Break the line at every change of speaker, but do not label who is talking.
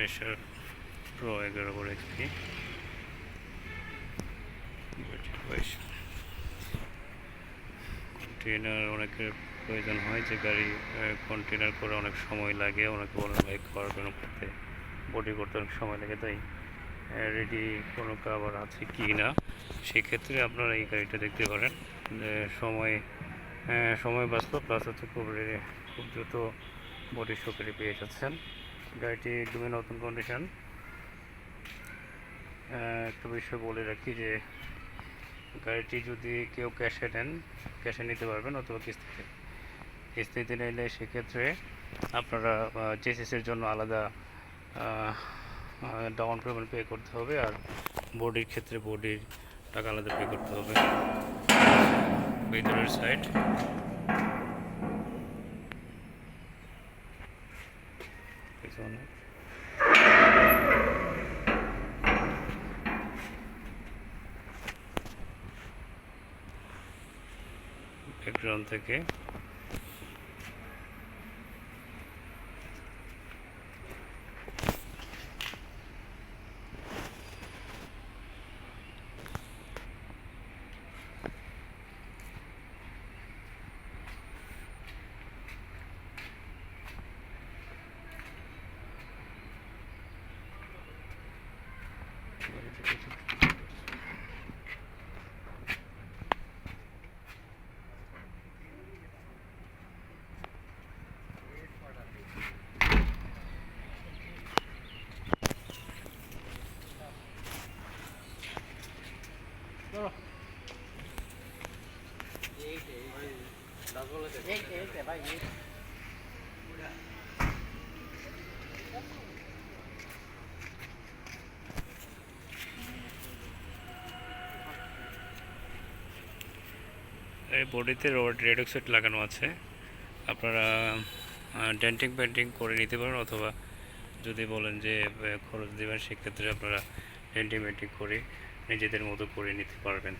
এসার প্রো এগারো করে কি। কন্টেনার অনেকের প্রয়োজন হয় যে গাড়ি কন্টেনার করে অনেক সময় লাগে, অনেকে বলেন বাইক করার জন্য করতে বডি করতে অনেক সময় লাগে, তাই রেডি কোনো কাবার আছে কি না, সেক্ষেত্রে আপনারা এই গাড়িটা দেখতে পারেন। যে সময় সময় বাঁচলো প্লাস হচ্ছে খুব খুব দ্রুত বডি শোকেরে পেয়ে যাচ্ছেন। গাড়িটি একদমই নতুন কন্ডিশন একটা বিষয় বলে রাখি যে, গাড়িটি যদি কেউ ক্যাশে নেন, ক্যাশে নিতে পারবেন অথবা কিস্তিতে। কিস্তিতে নিলে সেক্ষেত্রে আপনারা জেসিসের জন্য আলাদা ডাউন পেমেন্ট পে করতে হবে আর বডির ক্ষেত্রে বডির টাকা আলাদা পে করতে হবে। ভিতরের সাইড পিছনে ব্যাকগ্রাউন্ড থেকে এই বডিতে রোড রেডক সেট লাগানো আছে। আপনারা ডেন্টিং পেন্টিং করে নিতে পারেন অথবা যদি বলেন যে খরচ দেবেন, সেক্ষেত্রে আপনারা ডেন্টিং পেন্টিং করে নিজেদের মতো করে নিতে পারবেন।